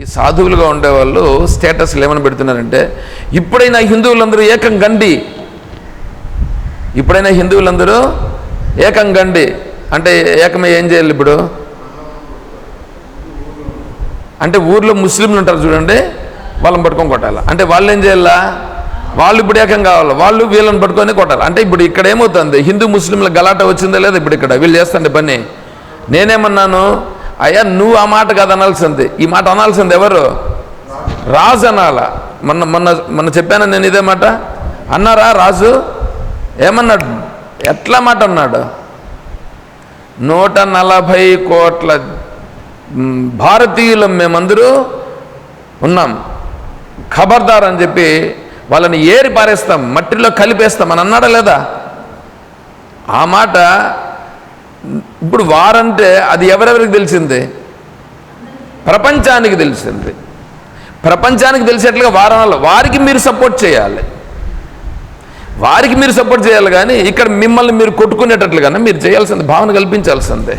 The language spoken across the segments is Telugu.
ఈ సాధువులుగా ఉండేవాళ్ళు స్టేటస్లు ఏమని పెడుతున్నారంటే ఇప్పుడైనా హిందువులందరూ ఏకం గండి. ఇప్పుడైనా హిందువులందరూ ఏకం గండి. అంటే ఏకమే ఏం చేయాలి ఇప్పుడు? అంటే ఊర్లో ముస్లింలు ఉంటారు చూడండి వాళ్ళని పట్టుకొని కొట్టాలి. అంటే వాళ్ళు ఏం చేయాలా? వాళ్ళు ఇప్పుడు ఏకం కావాలి. వాళ్ళు వీళ్ళని పట్టుకొని కొట్టాలి. అంటే ఇప్పుడు ఇక్కడ ఏమవుతుంది? హిందూ ముస్లింల గలాట వచ్చిందా లేదా ఇప్పుడు ఇక్కడ? వీళ్ళు చేస్తాండి పని. నేనేమన్నాను? అయ్యా నువ్వు ఆ మాట కాదు అనాల్సింది. ఈ మాట అనాల్సింది ఎవరు? రాజు అనాల? మొన్న మొన్న మొన్న చెప్పాను నేను ఇదే మాట? అన్నారా రాజు? ఏమన్నాడు? ఎట్లా మాట అన్నాడు? నూట నలభై కోట్ల భారతీయులం మేమందరూ ఉన్నాం. ఖబర్దార్ అని చెప్పి వాళ్ళని ఏరి పారేస్తాం మట్టిలో కలిపేస్తాం అని అన్నాడా లేదా? ఆ మాట ఇప్పుడు వారంటే అది ఎవరెవరికి తెలిసింది? ప్రపంచానికి తెలిసింది. ప్రపంచానికి తెలిసేట్లుగా వారనాలు వారికి మీరు సపోర్ట్ చేయాలి. వారికి మీరు సపోర్ట్ చేయాలి కానీ ఇక్కడ మిమ్మల్ని మీరు కొట్టుకునేటట్లుగానే మీరు చేయాల్సింది భావన కల్పించాల్సిందే.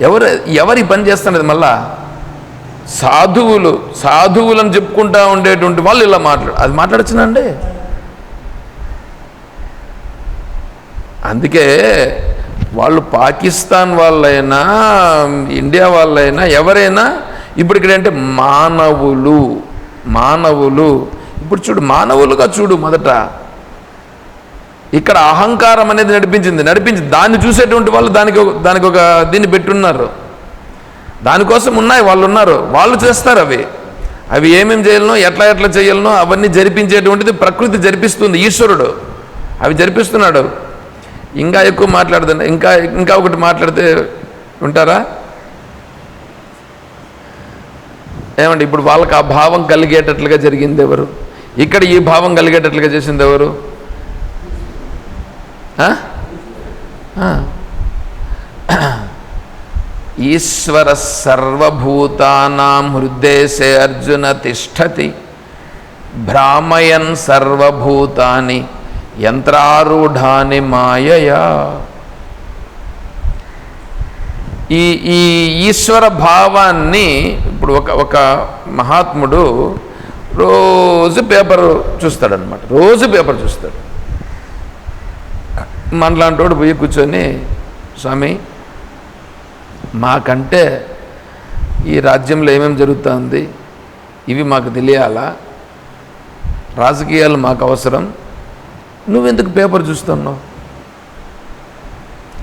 ఎవరు ఎవరి పని చేస్తున్నది మళ్ళా? సాధువులు సాధువులను చెప్పుకుంటా ఉండేటువంటి వాళ్ళు ఇలా మాట్లాడు అది మాట్లాడచ్చునండి అందుకే వాళ్ళు పాకిస్తాన్ వాళ్ళైనా ఇండియా వాళ్ళైనా ఎవరైనా ఇప్పుడు మానవులు మానవులు. ఇప్పుడు చూడు మానవులుగా చూడు మొదట. ఇక్కడ అహంకారం అనేది నడిపించింది నడిపించింది. దాన్ని చూసేటువంటి వాళ్ళు దానికి దానికి ఒక దీన్ని పెట్టున్నారు. దానికోసం ఉన్నాయి వాళ్ళు ఉన్నారు. వాళ్ళు చేస్తారు అవి. అవి ఏమేమి చేయాలనో ఎట్లా ఎట్లా చేయాలనో అవన్నీ జరిపించేటువంటిది ప్రకృతి జరిపిస్తుంది ఈశ్వరుడు. అవి జరిపిస్తున్నాడు. ఇంకా ఎక్కువ మాట్లాడుతున్నా ఇంకా ఇంకా ఒకటి మాట్లాడితే ఉంటారా? ఏమండి ఇప్పుడు వాళ్ళకి ఆ భావం కలిగేటట్లుగా జరిగింది ఎవరు? ఇక్కడ ఈ భావం కలిగేటట్లుగా చేసింది ఎవరు? ఈశ్వర సర్వభూతానాం హృదయసే అర్జున తిష్టతి. భ్రామయన్ సర్వభూతాని. యంత్రారూఢాని మాయయా. ఈ ఈ ఈశ్వర భావాన్ని ఇప్పుడు ఒక ఒక మహాత్ముడు రోజు పేపర్ చూస్తాడనమాట రోజు పేపర్ చూస్తాడు. మనలాంటోడు పోయి కూర్చొని స్వామి మాకంటే ఈ రాజ్యంలో ఏమేమి జరుగుతుంది? ఇవి మాకు తెలియాలా? రాజకీయాలు మాకు అవసరం. నువ్వెందుకు పేపర్ చూస్తున్నావు?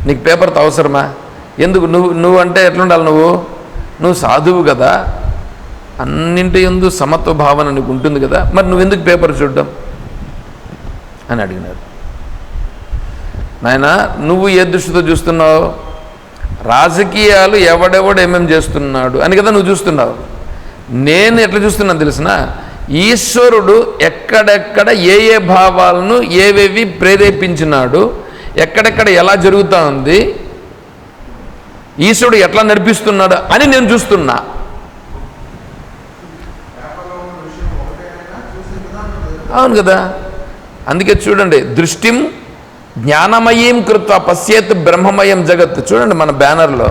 నీకు పేపర్తో అవసరమా? ఎందుకు నువ్వు నువ్వు అంటే ఎట్లుండాలి నువ్వు? నువ్వు సాధువు కదా. అన్నింటి ఎందు సమత్వ భావన నీకు ఉంటుంది కదా. మరి నువ్వెందుకు పేపర్ చూడడం? అని అడిగినారు. నాయన నువ్వు ఏ దృష్టితో చూస్తున్నావు? రాజకీయాలు ఎవడెవడు ఏమేమి చేస్తున్నాడు? అని కదా నువ్వు చూస్తున్నావు. నేను ఎట్లా చూస్తున్నాను తెలిసినా? ఈశ్వరుడు ఎక్కడెక్కడ ఏ ఏ భావాలను ఏవేవి ప్రేరేపించినాడు ఎక్కడెక్కడ ఎలా జరుగుతూ ఉంది ఈశ్వరుడు ఎట్లా నడిపిస్తున్నాడు అని నేను చూస్తున్నా. అవును కదా? అందుకే చూడండి దృష్టిం జ్ఞానమయీం కృత్వ పశ్చేత్ బ్రహ్మమయం జగత్. చూడండి మన బ్యానర్లో.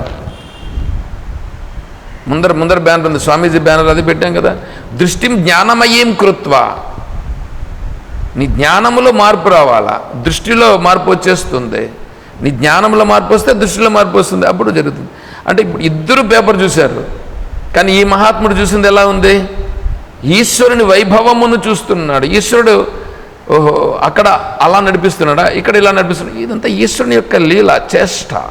ముందర ముందర బ్యానర్ ఉంది స్వామీజీ బ్యానర్ అది పెట్టాం కదా. దృష్టిం జ్ఞానమయీం కృత్వ. నీ జ్ఞానములో మార్పు రావాలా? దృష్టిలో మార్పు వచ్చేస్తుంది. నీ జ్ఞానంలో మార్పు వస్తే దృష్టిలో మార్పు వస్తుంది. అప్పుడు జరుగుతుంది. అంటే ఇప్పుడు ఇద్దరు పేపర్ చూశారు. కానీ ఈ మహాత్ముడు చూసింది ఎలా ఉంది? ఈశ్వరుని వైభవమును చూస్తున్నాడు. ఈశ్వరుడు ఓహో అక్కడ అలా నడిపిస్తున్నాడా? ఇక్కడ ఇలా నడిపిస్తున్నాడు? ఇదంతా ఈశ్వరుని యొక్క లీల చేష్ట.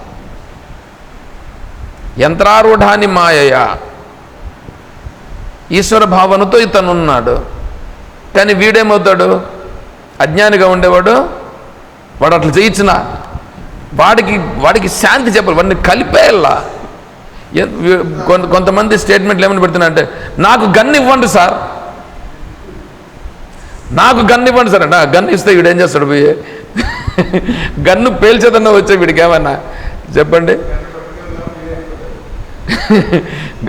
యంత్రారూఢాని మాయయ. ఈశ్వర భావనతో ఇతను ఉన్నాడు కానీ వీడేమవుతాడు? అజ్ఞానిగా ఉండేవాడు. వాడు అట్లా చేయించిన వాడికి వాడికి శాంతి చెప్పాలి. వాడిని కలిపేయాలా. కొంత కొంతమంది స్టేట్మెంట్లు ఏమని పెడుతున్నా అంటే నాకు గన్ ఇవ్వండి సార్. నాకు గన్ ఇవ్వండి సార్. అంటే గన్ ఇస్తే వీడు ఏం చేస్తాడు పోయి? గన్ను పేల్చేదన్నా వచ్చే వీడికి ఏమన్నా చెప్పండి.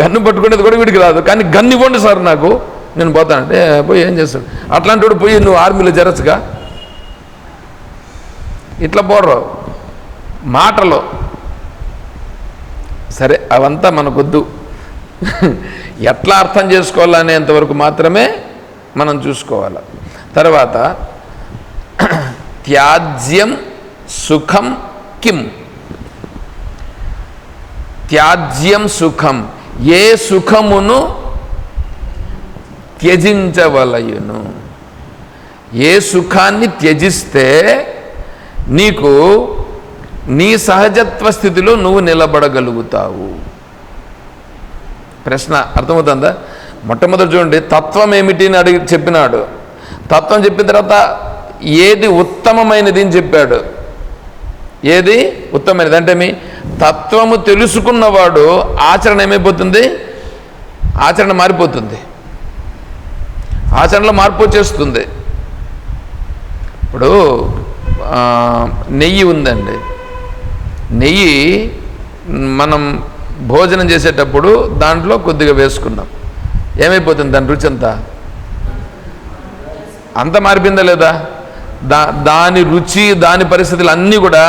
గన్ను పట్టుకునేది కూడా వీడికి రాదు. కానీ గన్ను ఇవ్వండి సార్ నాకు. నేను పోతానంటే పోయి ఏం చేస్తాడు? అట్లాంటి వాడు పోయి నువ్వు ఆర్మీలో జరచుగా ఇట్లా పోడరు. మాటలో. సరే అవంతా మనకొద్దు. ఎట్లా అర్థం చేసుకోవాలనేంతవరకు మాత్రమే మనం చూసుకోవాలి. తర్వాత త్యాజ్యం సుఖం కిం? త్యాజ్యం సుఖం. ఏ సుఖమును త్యజించవలయును. ఏ సుఖాన్ని త్యజిస్తే నీకు నీ సహజత్వ స్థితిలో నువ్వు నిలబడగలుగుతావు. ప్రశ్న అర్థమవుతుందా? మొట్టమొదటి చూడండి తత్వం ఏమిటి అని అడిగి చెప్పినాడు. తత్వం చెప్పిన తర్వాత ఏది ఉత్తమమైనది అని చెప్పాడు. ఏది? ఉత్తమమైనది. అంటే మీ తత్వము తెలుసుకున్నవాడు ఆచరణ ఏమైపోతుంది? ఆచరణ మారిపోతుంది. ఆచరణలో మార్పు వచ్చేస్తుంది. ఇప్పుడు నెయ్యి ఉందండి. నెయ్యి మనం భోజనం చేసేటప్పుడు దాంట్లో కొద్దిగా వేసుకున్నాం. ఏమైపోతుంది దాని రుచి అంతా? అంత మారిపోయిందా లేదా? దా దాని రుచి దాని పరిస్థితులు అన్నీ కూడా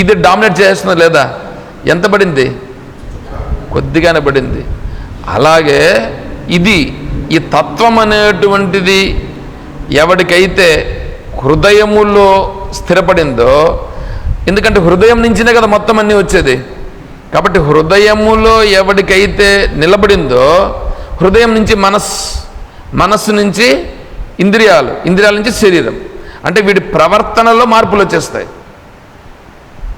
ఇది డామినేట్ చేస్తున్నా లేదా? ఎంత పడింది? కొద్దిగానే పడింది. అలాగే ఇది ఈ తత్వం అనేటువంటిది ఎవరికైతే హృదయములో స్థిరపడిందో ఎందుకంటే హృదయం నుంచినే కదా మొత్తం అన్నీ వచ్చేది. కాబట్టి హృదయములో ఎవరికైతే నిలబడిందో హృదయం నుంచి మనస్సు మనస్సు నుంచి ఇంద్రియాలు ఇంద్రియాల నుంచి శరీరం. అంటే వీడి ప్రవర్తనలో మార్పులు వచ్చేస్తాయి.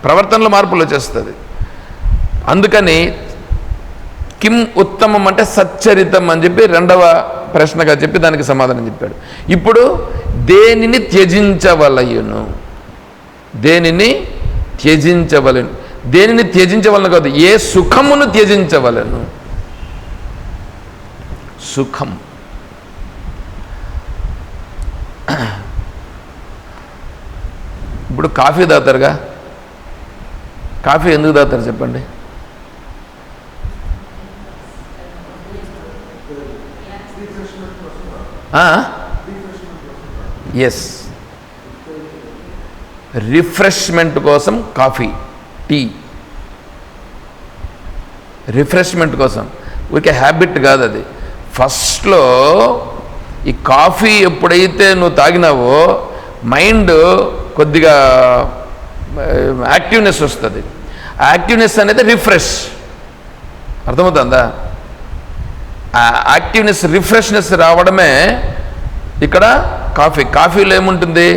ప్రవర్తనలో మార్పులు వచ్చేస్తుంది. అందుకని కిం ఉత్తమం అంటే సచ్చరితం అని చెప్పి రెండవ ప్రశ్నగా చెప్పి దానికి సమాధానం చెప్పాడు. ఇప్పుడు దేనిని త్యజించవలయును? దేనిని త్యజించవలను? దేనిని త్యజించవలను కాదు ఏ సుఖమును త్యజించవలను? సుఖం. ఇప్పుడు కాఫీ తాగుతారుగా? కాఫీ ఎందుకు తాగుతారు చెప్పండి? ఎస్ రిఫ్రెష్మెంట్ కోసం కాఫీ టీ. రిఫ్రెష్మెంట్ కోసం. ఊరికే హ్యాబిట్ కాదు అది. ఫస్ట్లో ఈ కాఫీ ఎప్పుడైతే నువ్వు తాగినావో మైండ్ కొద్దిగా యాక్టివ్నెస్ వస్తుంది. యాక్టివ్నెస్ అనేది రిఫ్రెష్ అర్థమవుతుందా? ఆ యాక్టివ్నెస్ రిఫ్రెష్నెస్ రావడమే ఇక్కడ కాఫీ. కాఫీలో ఏముంటుంది?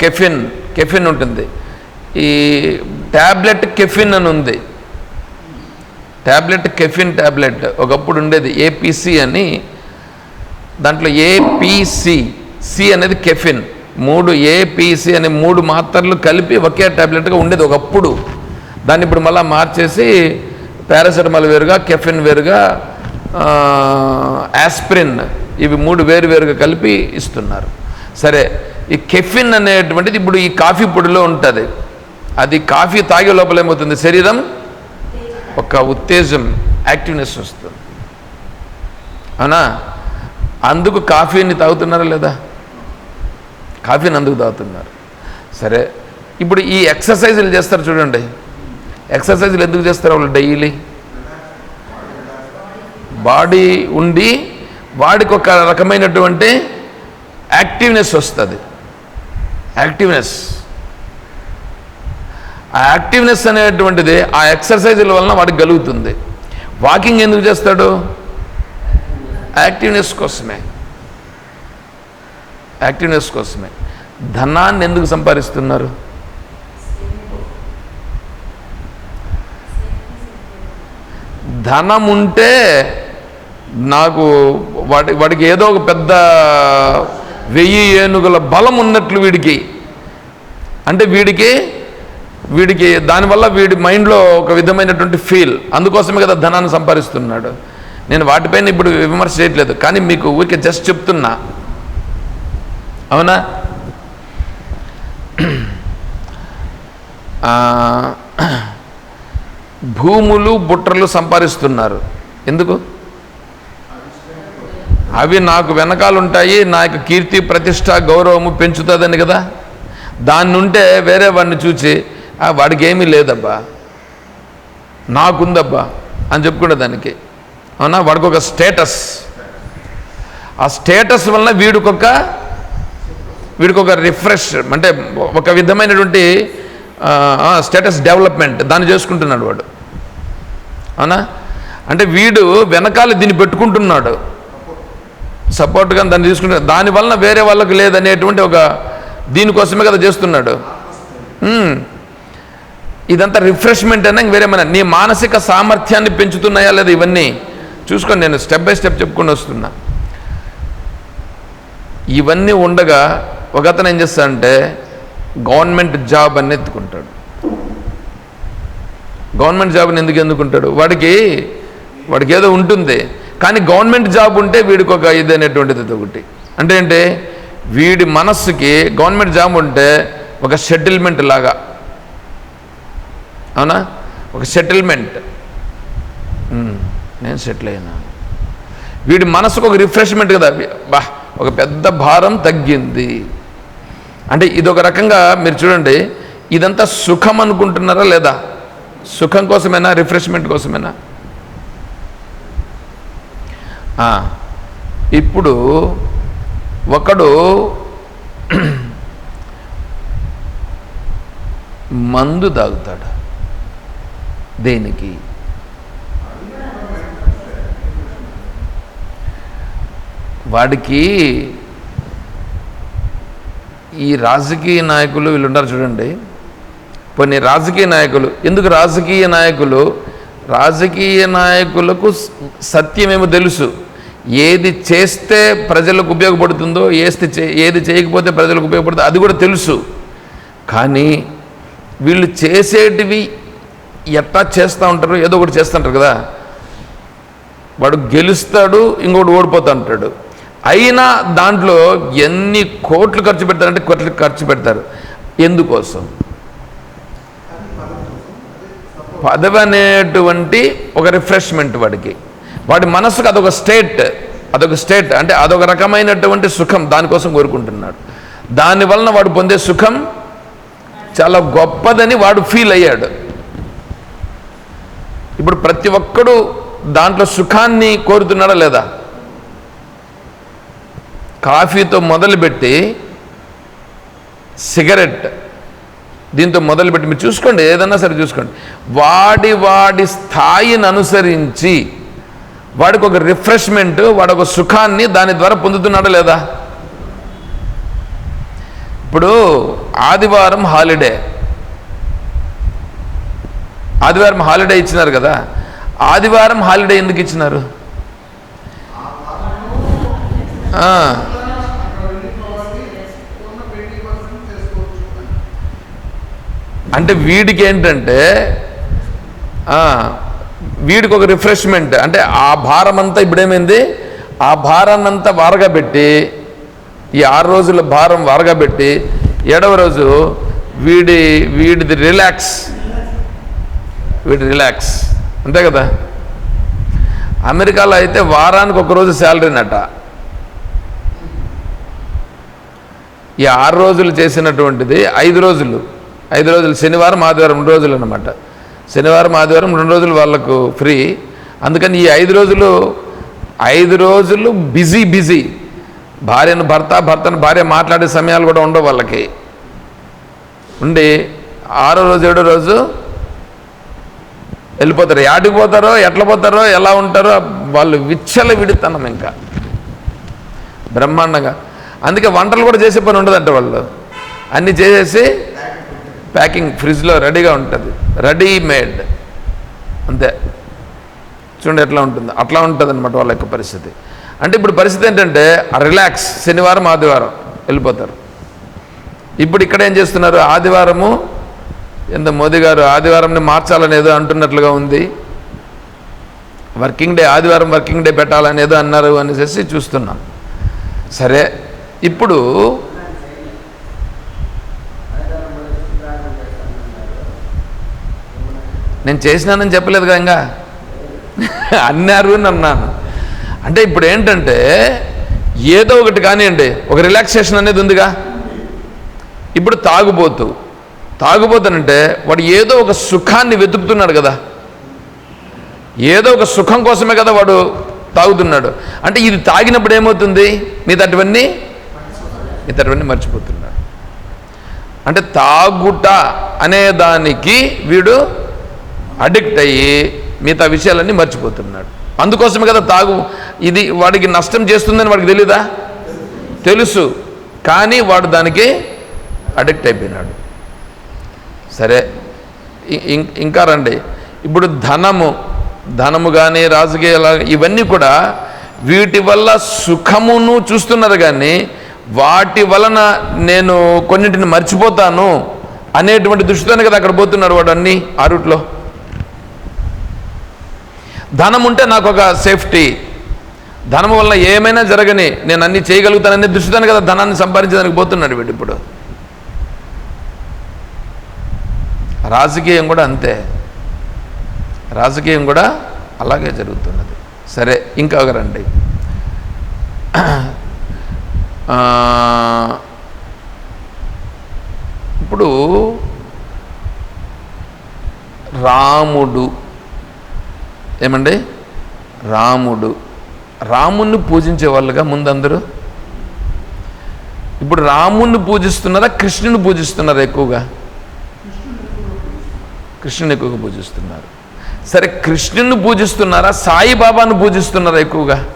కెఫిన్ కెఫిన్ ఉంటుంది. ఈ ట్యాబ్లెట్ కెఫిన్ అని ఉంది. ట్యాబ్లెట్ కెఫిన్ ట్యాబ్లెట్ ఒకప్పుడు ఉండేది ఏపీసీ అని. దాంట్లో ఏపీసీ సి అనేది కెఫిన్ మూడు ఏపీసీ అనే మూడు మాత్రలు కలిపి ఒకే ట్యాబ్లెట్గా ఉండేది ఒకప్పుడు. దాన్ని ఇప్పుడు మళ్ళీ మార్చేసి పారాసెటమాల్ వేరుగా కెఫిన్ వేరుగా యాస్ప్రిన్ ఇవి మూడు వేరు వేరుగా కలిపి ఇస్తున్నారు. సరే ఈ కెఫిన్ అనేటువంటిది ఇప్పుడు ఈ కాఫీ పొడిలో ఉంటుంది. అది కాఫీ తాగే లోపల ఏమవుతుంది? శరీరం ఒక ఉత్తేజం యాక్టివ్నెస్ వస్తుంది. అవునా? అందుకు కాఫీని తాగుతున్నారా లేదా? కాఫీని అందుకు తాగుతున్నారు. సరే ఇప్పుడు ఈ ఎక్సర్సైజులు చేస్తారు చూడండి. ఎక్సర్సైజులు ఎందుకు చేస్తారు వాళ్ళు డైలీ? బాడీ ఉండి వాడికి ఒక రకమైనటువంటి యాక్టివ్నెస్ వస్తుంది. యాక్టివ్నెస్. ఆ యాక్టివ్నెస్ అనేటువంటిది ఆ ఎక్సర్సైజుల వలన వాడికి కలుగుతుంది. వాకింగ్ ఎందుకు చేస్తాడు? యాక్టివ్నెస్ కోసమే. యాక్టివ్నెస్ కోసమే. ధనాన్ని ఎందుకు సంపాదిస్తున్నారు? ధనం ఉంటే నాకు వాడి వాడికి ఏదో ఒక పెద్ద వెయ్యి ఏనుగుల బలం ఉన్నట్లు వీడికి. అంటే వీడికి వీడికి దానివల్ల వీడి మైండ్లో ఒక విధమైనటువంటి ఫీల్. అందుకోసమే కదా ధనాన్ని సంపాదిస్తున్నాడు. నేను వాటిపైన ఇప్పుడు విమర్శ చేయట్లేదు. కానీ మీకు ఊరికే జస్ట్ చెప్తున్నా. అవునా? భూములు బుట్టలు సంపాదిస్తున్నారు. ఎందుకు? అవి నాకు వెనకాలుంటాయి ఉంటాయి యొక్క కీర్తి ప్రతిష్ట గౌరవము పెంచుతుందని కదా. దాన్ని ఉంటే వేరే వాడిని చూసి వాడికి ఏమీ లేదబ్బా. నాకుందబ్బా. అని చెప్పుకునే దానికి. అవునా? వాడికి ఒక స్టేటస్. ఆ స్టేటస్ వలన వీడికొక వీడికి ఒక రిఫ్రెష్ అంటే ఒక విధమైనటువంటి స్టేటస్ డెవలప్మెంట్ దాన్ని చేసుకుంటున్నాడు వాడు. అవునా? అంటే వీడు వెనకాల దీన్ని పెట్టుకుంటున్నాడు. సపోర్ట్గా దాన్ని తీసుకుంటున్నాడు దానివల్ల వేరే వాళ్ళకి లేదనేటువంటి ఒక దీనికోసమే కదా చేస్తున్నాడు. ఇదంతా రిఫ్రెష్మెంట్ అయినా వేరే వేరేమైనా నీ మానసిక సామర్థ్యాన్ని పెంచుతున్నాయా లేదా ఇవన్నీ? చూసుకొని నేను స్టెప్ బై స్టెప్ చెప్పుకొని వస్తున్నా. ఇవన్నీ ఉండగా ఒక అతను ఏం చేస్తాడంటే గవర్నమెంట్ జాబ్ అని ఎత్తుకుంటాడు. గవర్నమెంట్ జాబ్ని ఎందుకు ఎందుకుంటాడు వాడికి వాడికి ఏదో ఉంటుంది. కానీ గవర్నమెంట్ జాబ్ ఉంటే వీడికి ఒక ఇది అనేటువంటిది ఒకటి. అంటే ఏంటి? వీడి మనస్సుకి గవర్నమెంట్ జాబ్ ఉంటే ఒక సెటిల్మెంట్ లాగా. అవునా? ఒక సెటిల్మెంట్ నేను సెటిల్ అయినా. వీడి మనసుకు ఒక రిఫ్రెష్మెంట్ కదా. బా ఒక పెద్ద భారం తగ్గింది. అంటే ఇదొక రకంగా మీరు చూడండి ఇదంతా సుఖం అనుకుంటున్నారా లేదా? సుఖం కోసమేనా రిఫ్రెష్మెంట్ కోసమేనా? ఇప్పుడు ఒకడు మందు తాగుతాడు. దేనికి? వాడికి ఈ రాజకీయ నాయకులు వీళ్ళు ఉన్నారు చూడండి. కొన్ని రాజకీయ నాయకులు ఎందుకు రాజకీయ నాయకులు? రాజకీయ నాయకులకు సత్యమేమో తెలుసు. ఏది చేస్తే ప్రజలకు ఉపయోగపడుతుందో ఏస్తే చే ఏది చేయకపోతే ప్రజలకు ఉపయోగపడుతుందో అది కూడా తెలుసు. కానీ వీళ్ళు చేసేటివి ఎట్టా చేస్తూ ఉంటారు ఏదో ఒకటి చేస్తుంటారు కదా. వాడు గెలుస్తాడు ఇంకోటి ఓడిపోతూ ఉంటాడు. అయినా దాంట్లో ఎన్ని కోట్లు ఖర్చు పెడతారంటే కోట్లు ఖర్చు పెడతారు. ఎందుకోసం? పదవి అనేటువంటి ఒక రిఫ్రెష్మెంట్ వాడికి. వాడి మనసుకు అదొక స్టేట్ అదొక స్టేట్ అంటే అదొక రకమైనటువంటి సుఖం దానికోసం కోరుకుంటున్నాడు. దాని వలన వాడు పొందే సుఖం చాలా గొప్పదని వాడు ఫీల్ అయ్యాడు. ఇప్పుడు ప్రతి ఒక్కడు దాంట్లో సుఖాన్ని కోరుతున్నాడా లేదా? కాఫీతో మొదలుపెట్టి సిగరెట్ దీంతో మొదలుపెట్టి మీరు చూసుకోండి ఏదన్నా సరే చూసుకోండి. వాడి వాడి స్థాయిని అనుసరించి వాడికి ఒక రిఫ్రెష్మెంట్ వాడొక ఒక సుఖాన్ని దాని ద్వారా పొందుతున్నాడా లేదా? ఇప్పుడు ఆదివారం హాలిడే. ఆదివారం హాలిడే ఇచ్చినారు కదా. ఆదివారం హాలిడే ఎందుకు ఇచ్చినారు ఆ, అంటే వీడికి ఏంటంటే వీడికి ఒక రిఫ్రెష్మెంట్. అంటే ఆ భారం అంతా ఇప్పుడేమైంది? ఆ భారాన్ని అంతా వారగా పెట్టి ఈ ఆరు రోజుల భారం వారగా పెట్టి ఏడవ రోజు వీడి వీడిది రిలాక్స్. వీడి రిలాక్స్. అంతే కదా? అమెరికాలో అయితే వారానికి ఒక రోజు శాలరీనట. ఈ ఆరు రోజులు చేసినటువంటిది ఐదు రోజులు. ఐదు రోజులు శనివారం ఆదివారం రెండు రోజులు అనమాట శనివారం ఆదివారం రెండు రోజులు వాళ్ళకు ఫ్రీ. అందుకని ఈ ఐదు రోజులు ఐదు రోజులు బిజీ బిజీ. భార్యను భర్త భర్తను భార్య మాట్లాడే సమయాలు కూడా ఉండవు వాళ్ళకి. ఉండి ఆరో రోజు ఏడో రోజు వెళ్ళిపోతారు. యాడికి పోతారో ఎట్లా పోతారో ఎలా ఉంటారో వాళ్ళు విచ్చల విడితనం ఇంకా. బ్రహ్మాండంగా. అందుకే వంటలు కూడా చేసే పని ఉండదంట వాళ్ళు. అన్నీ చేసేసి ప్యాకింగ్ ఫ్రిడ్జ్లో రెడీగా ఉంటుంది. రెడీ మేడ్ అంతే. చూడండి ఎట్లా ఉంటుంది. అట్లా ఉంటుంది అనమాట వాళ్ళ యొక్క పరిస్థితి. అంటే ఇప్పుడు పరిస్థితి ఏంటంటే రిలాక్స్. శనివారం ఆదివారం వెళ్ళిపోతారు. ఇప్పుడు ఇక్కడ ఏం చేస్తున్నారు? ఆదివారము ఎంత మోదీ గారు ఆదివారంని మార్చాలనేదో అంటున్నట్లుగా ఉంది. వర్కింగ్ డే ఆదివారం వర్కింగ్ డే పెట్టాలని ఏదో అన్నారు అనేసి చూస్తున్నాం. సరే ఇప్పుడు నేను చేసినానని చెప్పలేదు కదా ఇంకా? అన్నారు అని అన్నాను. అంటే ఇప్పుడు ఏంటంటే ఏదో ఒకటి కానివ్వండి ఒక రిలాక్సేషన్ అనేది ఉందిగా? ఇప్పుడు తాగుబోతు. తాగుబోతానంటే వాడు ఏదో ఒక సుఖాన్ని వెతుకుతున్నాడు కదా? ఏదో ఒక సుఖం కోసమే కదా వాడు తాగుతున్నాడు. అంటే ఇది తాగినప్పుడు ఏమవుతుంది? మీద అటువన్నీ మిగతాటివన్నీ మర్చిపోతున్నాడు అంటే తాగుట అనే దానికి వీడు అడిక్ట్ అయ్యి మిగతా విషయాలన్నీ మర్చిపోతున్నాడు. అందుకోసమే కదా తాగు ఇది వాడికి నష్టం చేస్తుందని వాడికి తెలీదా? తెలుసు. కానీ వాడు దానికి అడిక్ట్ అయిపోయినాడు. సరే ఇంకా రండి. ఇప్పుడు ధనము ధనము కానీ రాజకీయాలు ఇవన్నీ కూడా వీటి వల్ల సుఖమును చూస్తున్నారు కానీ వాటి వలన నేను కొన్నింటిని మర్చిపోతాను అనేటువంటి దృష్టితోనే కదా అక్కడ పోతున్నాడు వాడు అన్నీ ఆ రూట్లో. ధనం ఉంటే నాకు ఒక సేఫ్టీ. ధనం వల్ల ఏమైనా జరగని నేను అన్ని చేయగలుగుతాననే దృష్టితోనే కదా ధనాన్ని సంపాదించడానికి పోతున్నాడు వీడు ఇప్పుడు. రాజకీయం కూడా అంతే. రాజకీయం కూడా అలాగే జరుగుతున్నది. సరే ఇంకా ఒక రండి. ఇప్పుడు రాముడు ఏమండి? రాముడు. రాముణ్ణి పూజించే వాళ్ళుగా ముందందరూ? ఇప్పుడు రాముణ్ణి పూజిస్తున్నారా కృష్ణుని పూజిస్తున్నారా ఎక్కువగా? కృష్ణుని ఎక్కువగా పూజిస్తున్నారు. సరే కృష్ణుని పూజిస్తున్నారా సాయిబాబాను పూజిస్తున్నారా ఎక్కువగా?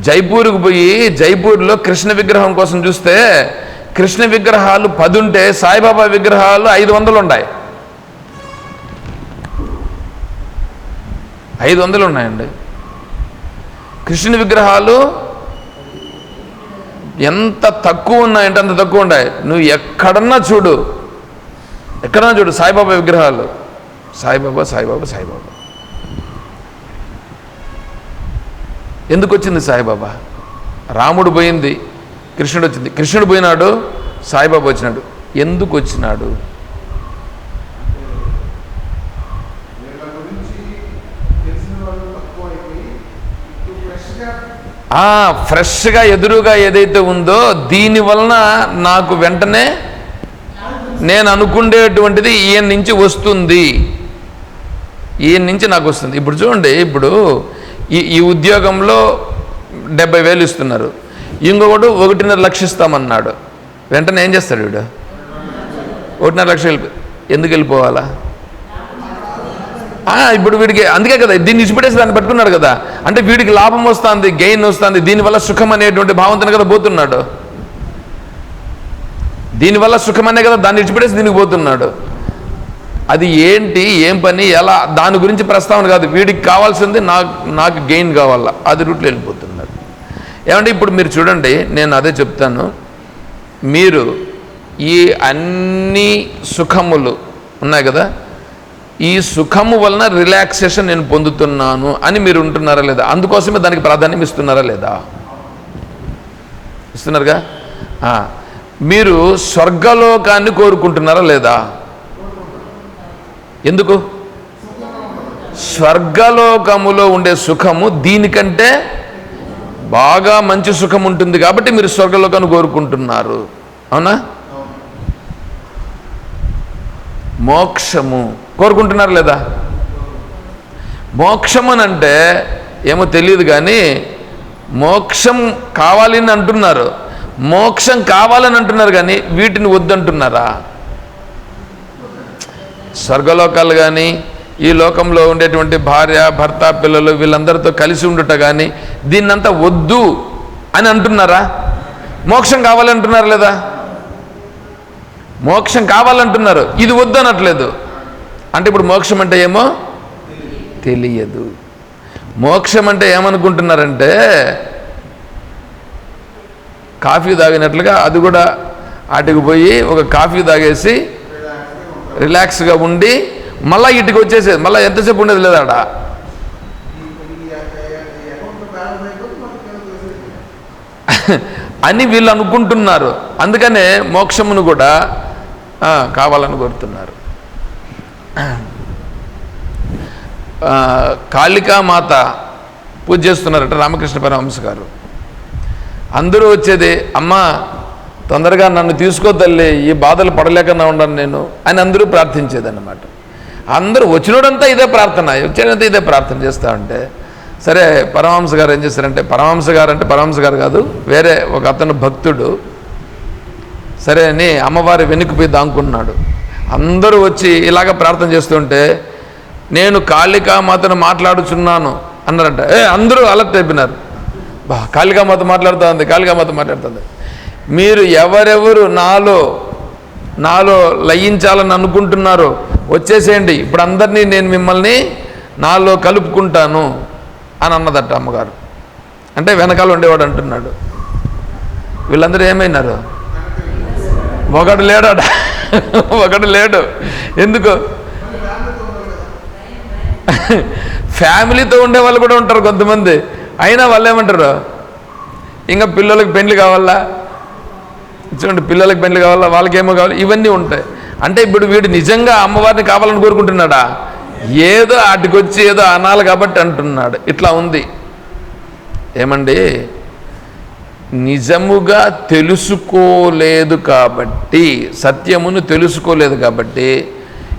జైపూర్కి పోయి జైపూర్లో కృష్ణ విగ్రహం కోసం చూస్తే కృష్ణ విగ్రహాలు పది ఉంటే సాయిబాబా విగ్రహాలు ఐదు వందలు ఉన్నాయి ఐదు వందలు ఉన్నాయండి కృష్ణ విగ్రహాలు ఎంత తక్కువ ఉన్నాయంటే అంత తక్కువ ఉన్నాయి నువ్వు ఎక్కడన్నా చూడు. ఎక్కడన్నా చూడు సాయిబాబా విగ్రహాలు. సాయిబాబా సాయిబాబా సాయిబాబా. ఎందుకు వచ్చింది సాయిబాబా? రాముడు పోయింది కృష్ణుడు వచ్చింది. కృష్ణుడు పోయినాడు సాయిబాబా వచ్చినాడు. ఎందుకు వచ్చినాడు ఫ్రెష్గా ఫ్రెష్గా ఎదురుగా ఏదైతే ఉందో దీని వలన నాకు వెంటనే నేను అనుకుండేటువంటిది ఈయన నుంచి వస్తుంది. ఈయన నుంచి నాకు వస్తుంది. ఇప్పుడు చూడండి ఇప్పుడు ఈ ఈ ఉద్యోగంలో డెబ్బై వేలు ఇస్తున్నారు. ఇంకొకడు ఒకటిన్నర లక్ష ఇస్తామన్నాడు. వెంటనే ఏం చేస్తాడు వీడు? ఒకటిన్నర లక్ష వెళ్ళి ఎందుకు వెళ్ళిపోవాలా? ఇప్పుడు వీడికి అందుకే కదా దీన్ని ఇచ్చిపెట్టేసి దాన్ని పట్టుకున్నాడు కదా. అంటే వీడికి లాభం వస్తుంది గెయిన్ వస్తుంది దీనివల్ల సుఖం అనేటువంటి భావంతో కదా పోతున్నాడు. దీనివల్ల సుఖమనే కదా దాన్ని ఇచ్చిపెట్టేసి దీనికి పోతున్నాడు. అది ఏంటి ఏం పని ఎలా దాని గురించి ప్రస్తావన కాదు. వీడికి కావాల్సింది నాకు నాకు గెయిన్ కావాలా? అది రూట్లో వెళ్ళిపోతున్నాడు ఏమంటే ఇప్పుడు మీరు చూడండి నేను అదే చెప్తాను. మీరు ఈ అన్ని సుఖములు ఉన్నాయి కదా? ఈ సుఖము వలన రిలాక్సేషన్ నేను పొందుతున్నాను అని మీరు ఉంటున్నారా లేదా? అందుకోసమే దానికి ప్రాధాన్యం ఇస్తున్నారా లేదా? ఇస్తున్నారుగా? మీరు స్వర్గలోకాన్ని కోరుకుంటున్నారా లేదా? ఎందుకు? స్వర్గలోకములో ఉండే సుఖము దీనికంటే బాగా మంచి సుఖం ఉంటుంది కాబట్టి మీరు స్వర్గలోకాన్ని కోరుకుంటున్నారు. అవునా? మోక్షము. కోరుకుంటున్నారు లేదా? మోక్షం అని అంటే ఏమో తెలియదు కానీ మోక్షం కావాలని అంటున్నారు. మోక్షం కావాలని అంటున్నారు కానీ వీటిని వద్దంటున్నారా? స్వర్గలోకాలు కానీ ఈ లోకంలో ఉండేటువంటి భార్య భర్త పిల్లలు వీళ్ళందరితో కలిసి ఉండుట కానీ దీన్నంతా వద్దు అని అంటున్నారా? మోక్షం కావాలంటున్నారు లేదా? మోక్షం కావాలంటున్నారు. ఇది వద్దు అనట్లేదు. అంటే ఇప్పుడు మోక్షం అంటే ఏమో? తెలియదు. మోక్షం అంటే ఏమనుకుంటున్నారంటే కాఫీ తాగినట్లుగా అది కూడా అటుకు పోయి ఒక కాఫీ తాగేసి రిలాక్స్గా ఉండి మళ్ళీ ఇటుకు వచ్చేసేది మళ్ళీ ఎంతసేపు ఉండేది లేదా అని వీళ్ళు అనుకుంటున్నారు. అందుకనే మోక్షమును కూడా కావాలని కోరుతున్నారు. కాళికామాత పూజ చేస్తున్నారట రామకృష్ణ పరమహంస గారు. అందరూ వచ్చేది అమ్మ తొందరగా నన్ను తీసుకో తల్లి ఈ బాధలు పడలేకుండా ఉండను నేను అని అందరూ ప్రార్థించేదన్నమాట. అందరూ వచ్చినోడంతా ఇదే ప్రార్థన వచ్చినంతా ఇదే ప్రార్థన చేస్తూ ఉంటే సరే పరమహంస గారు ఏం చేశారంటే పరమహంస గారు అంటే పరమహంస గారు కాదు వేరే ఒక అతను భక్తుడు సరే అని అమ్మవారి వెనుకపోయి దాంకున్నాడు. అందరూ వచ్చి ఇలాగ ప్రార్థన చేస్తుంటే నేను కాళికామాతను మాట్లాడుచున్నాను అన్నారంట. ఏ అందరూ అలర్ట్ అయిపోయినారు. బా కాళికామాత మాట్లాడుతూ ఉంది కాళికామాత మాట్లాడుతుంది. మీరు ఎవరెవరు నాలో నాలో లయించాలని అనుకుంటున్నారో వచ్చేసేయండి. ఇప్పుడు అందరినీ నేను మిమ్మల్ని నాలో కలుపుకుంటాను అని అన్నదట అమ్మగారు. అంటే వెనకాల ఉండేవాడు అంటున్నాడు. వీళ్ళందరూ ఏమైనారు? ఒకడు లేడాడ? ఒకడు లేడు. ఎందుకు? ఫ్యామిలీతో ఉండే వాళ్ళు కూడా ఉంటారు కొంతమంది. అయినా వాళ్ళు ఏమంటారు? ఇంకా పిల్లలకి పెళ్ళి కావాలా? చూడండి పిల్లలకి పెళ్ళి కావాలా వాళ్ళకేమో కావాలి ఇవన్నీ ఉంటాయి. అంటే ఇప్పుడు వీడు నిజంగా అమ్మవారిని కావాలని కోరుకుంటున్నాడా? ఏదో అటుకొచ్చి ఏదో అనాలి కాబట్టి అంటున్నాడు. ఇట్లా ఉంది. ఏమండి? నిజముగా తెలుసుకోలేదు కాబట్టి సత్యమును తెలుసుకోలేదు కాబట్టి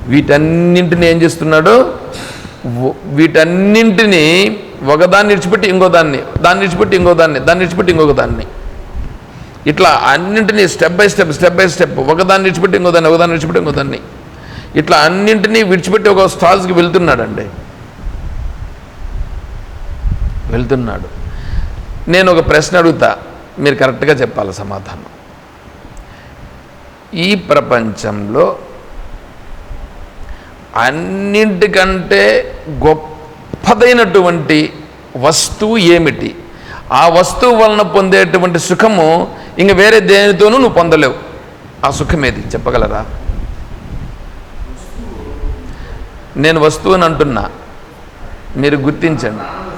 వీటన్నింటిని ఏం చేస్తున్నాడు? వీటన్నింటినీ ఒకదాన్ని విడిచిపెట్టి ఇంకో దాన్ని దాన్ని విడిచిపెట్టి ఇంకో దాన్ని దాన్ని విడిచిపెట్టి ఇంకొక దాన్ని. ఇట్లా అన్నింటినీ step by step step by step ఒకదాన్ని విడిచిపెట్టి ఇంకోదాన్ని ఒకదాన్ని విడిచిపెట్టి ఇంకో దాన్ని ఇట్లా అన్నింటినీ విడిచిపెట్టి ఒక స్టాల్స్కి వెళ్తున్నాడండి. వెళ్తున్నాడు. నేను ఒక ప్రశ్న అడుగుతా. మీరు కరెక్ట్గా చెప్పాలి సమాధానం. ఈ ప్రపంచంలో అన్నింటికంటే గొప్పదైనటువంటి వస్తువు ఏమిటి? ఆ వస్తువు వలన పొందేటువంటి సుఖము ఇంక వేరే దేనితోనూ నువ్వు పొందలేవు. ఆ సుఖం ఏది? చెప్పగలరా? నేను వస్తువుని అంటున్నా. మీరు గుర్తించండి.